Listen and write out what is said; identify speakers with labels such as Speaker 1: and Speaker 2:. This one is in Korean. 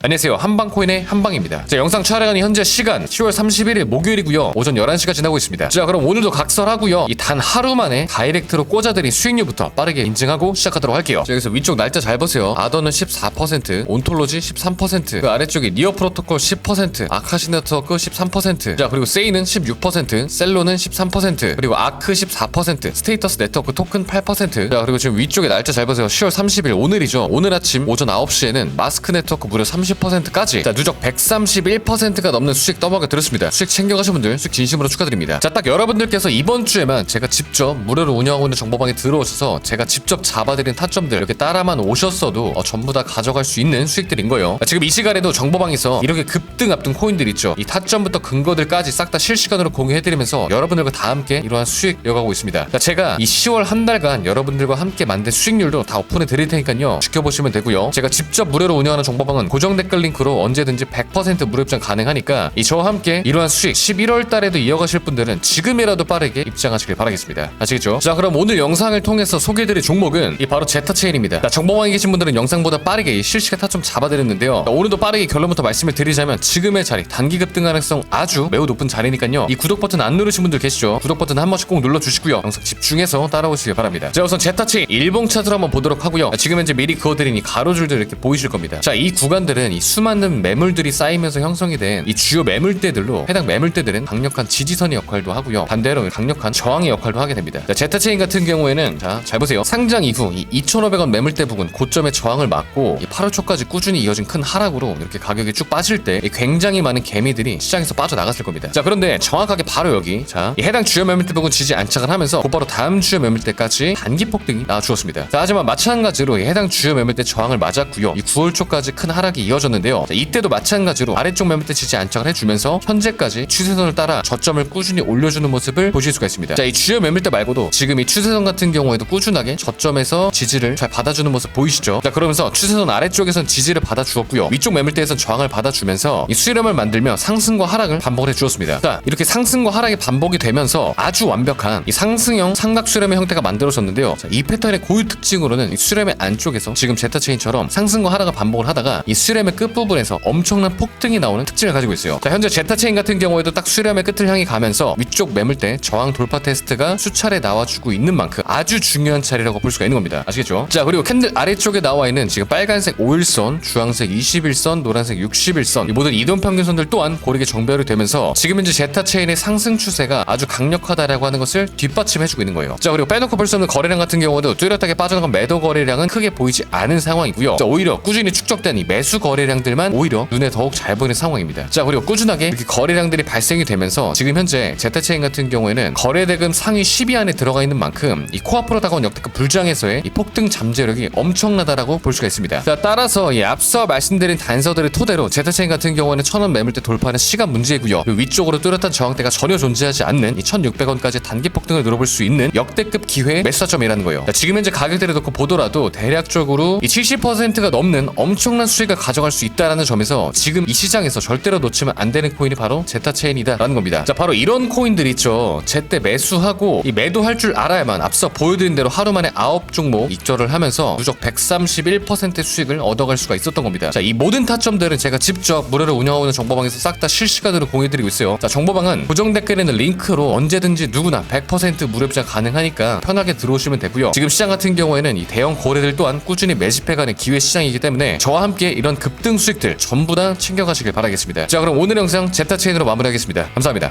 Speaker 1: 안녕하세요. 한방코인의 한방입니다. 자 영상 촬영하는 현재 시간 10월 31일 목요일이고요. 오전 11시가 지나고 있습니다. 자 그럼 오늘도 각설하고요. 이 단 하루 만에 다이렉트로 꽂아드린 수익률부터 빠르게 인증하고 시작하도록 할게요. 자 여기서 위쪽 날짜 잘 보세요. 아더는 14% 온톨로지 13%그 아래쪽에 니어 프로토콜 10% 아카시 네트워크 13%자 그리고 세이는 16% 셀로는 13% 그리고 아크 14% 스테이터스 네트워크 토큰 8%자 그리고 지금 위쪽에 날짜 잘 보세요. 10월 30일 오늘이죠. 오늘 아침 오전 9시에는 마스크 네트워크 무려 30% 까지. 자 누적 131%가 넘는 수익 떠먹여 들었습니다. 수익 챙겨가신 분들 수익 진심으로 축하드립니다. 자 딱 여러분들께서 이번 주에만 제가 직접 무료로 운영하고 있는 정보방에 들어오셔서 제가 직접 잡아드린 타점들 이렇게 따라만 오셨어도 어, 전부 다 가져갈 수 있는 수익들인 거예요. 자, 지금 이 시간에도 정보방에서 이렇게 급등 앞둔 코인들 있죠. 이 타점부터 근거들까지 싹 다 실시간으로 공유해드리면서 여러분들과 다 함께 이러한 수익 이어가고 있습니다. 자, 제가 이 10월 한 달간 여러분들과 함께 만든 수익률도 다 오픈해 드릴 테니까요. 지켜보시면 되고요. 제가 직접 무료로 운영하는 정보방은 고정 댓글 링크로 언제든지 100% 무료 입장 가능하니까 이 저와 함께 이러한 수익 11월 달에도 이어가실 분들은 지금이라도 빠르게 입장하시길 바라겠습니다. 아시겠죠? 자 그럼 오늘 영상을 통해서 소개해드릴 종목은 이 바로 제타체인입니다. 자, 정보방에 계신 분들은 영상보다 빠르게 이 실시간 타점 잡아드렸는데요. 자, 오늘도 빠르게 결론부터 말씀을 드리자면 지금의 자리 단기 급등 가능성 아주 매우 높은 자리니까요. 이 구독 버튼 안 누르신 분들 계시죠? 구독 버튼 한 번씩 꼭 눌러주시고요. 영상 집중해서 따라오시길 바랍니다. 자 우선 제타체인 일봉 차트로 한번 보도록 하고요. 자, 지금 현재 미리 그어드린 이 가로줄들 이렇게 보이실 겁니다. 자 이 구간들은 이 수많은 매물들이 쌓이면서 형성이 된 이 주요 매물대들로 해당 매물대들은 강력한 지지선의 역할도 하고요. 반대로 강력한 저항의 역할도 하게 됩니다. 자, 제타체인 같은 경우에는 자 잘 보세요. 상장 이후 이 2,500원 매물대 부근 고점의 저항을 이 8월 초까지 꾸준히 이어진 큰 하락으로 이렇게 가격이 쭉 빠질 때이 굉장히 많은 개미들이 시장에서 빠져나갔을 겁니다. 자 그런데 정확하게 바로 여기 자이 해당 주요 매물대 부근 지지 안착을 하면서 곧바로 다음 주요 매물대까지 단기 폭등이 나와주었습니다. 자 하지만 마찬가지로 이 해당 주요 매물대 저항을 맞았고요. 이 9월 초까지 큰 하락이 이어 졌는데요. 자, 이때도 마찬가지로 아래쪽 매물대 지지 안착을 해주면서 현재까지 추세선을 따라 저점을 꾸준히 올려주는 모습을 보실 수가 있습니다. 자 이 주요 매물대 말고도 지금 이 추세선 같은 경우에도 꾸준하게 저점에서 지지를 잘 받아주는 모습 보이시죠? 자 그러면서 추세선 아래쪽에선 지지를 받아주었고요. 위쪽 매물대에선 저항을 받아주면서 이 수렴을 만들며 상승과 하락을 반복을 해주었습니다. 자 이렇게 상승과 하락이 반복이 되면서 아주 완벽한 이 상승형 삼각 수렴의 형태가 만들어졌는데요. 자, 이 패턴의 고유 특징으로는 이 수렴의 안쪽에서 지금 제타 체인처럼 상승과 하락을 반복을 하다가 이 수렴 의 끝부분에서 엄청난 폭등이 나오는 특징을 가지고 있어요. 자 현재 제타 체인 같은 경우에도 딱 수렴의 끝을 향해 가면서 위쪽 매물대 저항 돌파 테스트가 수차례 나와주고 있는 만큼 아주 중요한 자리라고 볼 수가 있는 겁니다. 아시겠죠? 자 그리고 캔들 아래쪽에 나와 있는 지금 빨간색 5일선 주황색 21선 노란색 61선 이 모든 이동 평균선들 또한 고르게 정배열이 되면서 지금 현재 제타 체인의 상승 추세가 아주 강력하다라고 하는 것을 뒷받침해주고 있는 거예요. 자 그리고 빼놓고 볼 수 없는 거래량 같은 경우도 뚜렷하게 빠져나간 매도 거래량은 크게 보이지 않은 상황이고요. 자 오히려 꾸준히 축적된 이 매수 거래 량들만 오히려 눈에 더욱 잘 보이는 상황입니다. 자 그리고 꾸준하게 이렇게 거래량들이 발생이 되면서 지금 현재 제타체인 같은 경우에는 거래대금 상위 10위 안에 들어가 있는 만큼 이 코앞으로 다가온 역대급 불장에서의 이 폭등 잠재력이 엄청나다라고 볼 수가 있습니다. 자 따라서 이 앞서 말씀드린 단서들을 토대로 제타체인 같은 경우에는 천원 매물대 돌파하는 시간 문제이고요. 위쪽으로 뚜렷한 저항대가 전혀 존재하지 않는 이 1600원까지 단기 폭등을 노려볼 수 있는 역대급 기회의 매수점이라는 거예요. 자, 지금 현재 가격대를 놓고 보더라도 대략적으로 이 70%가 넘는 엄청난 수익을 가져갈 수 있다라는 점에서 지금 이 시장에서 절대로 놓치면 안 되는 코인이 바로 제타체인이다라는 겁니다. 자 바로 이런 코인들 있죠. 제때 매수하고 이 매도할 줄 알아야만 앞서 보여드린 대로 하루 만에 9종목 익절을 하면서 누적 131%의 수익을 얻어갈 수가 있었던 겁니다. 자 이 모든 타점들은 제가 직접 무료로 운영하고 있는 정보방에서 싹 다 실시간으로 공유드리고 있어요. 자 정보방은 고정 댓글에 있는 링크로 언제든지 누구나 100% 무료 입장 가능하니까 편하게 들어오시면 되고요. 지금 시장 같은 경우에는 이 대형 거래들 또한 꾸준히 매집해가는 기회 시장이기 때문에 저와 함께 이런 급등 수익들 전부 다 챙겨가시길 바라겠습니다. 자 그럼 오늘 영상 제타체인으로 마무리하겠습니다. 감사합니다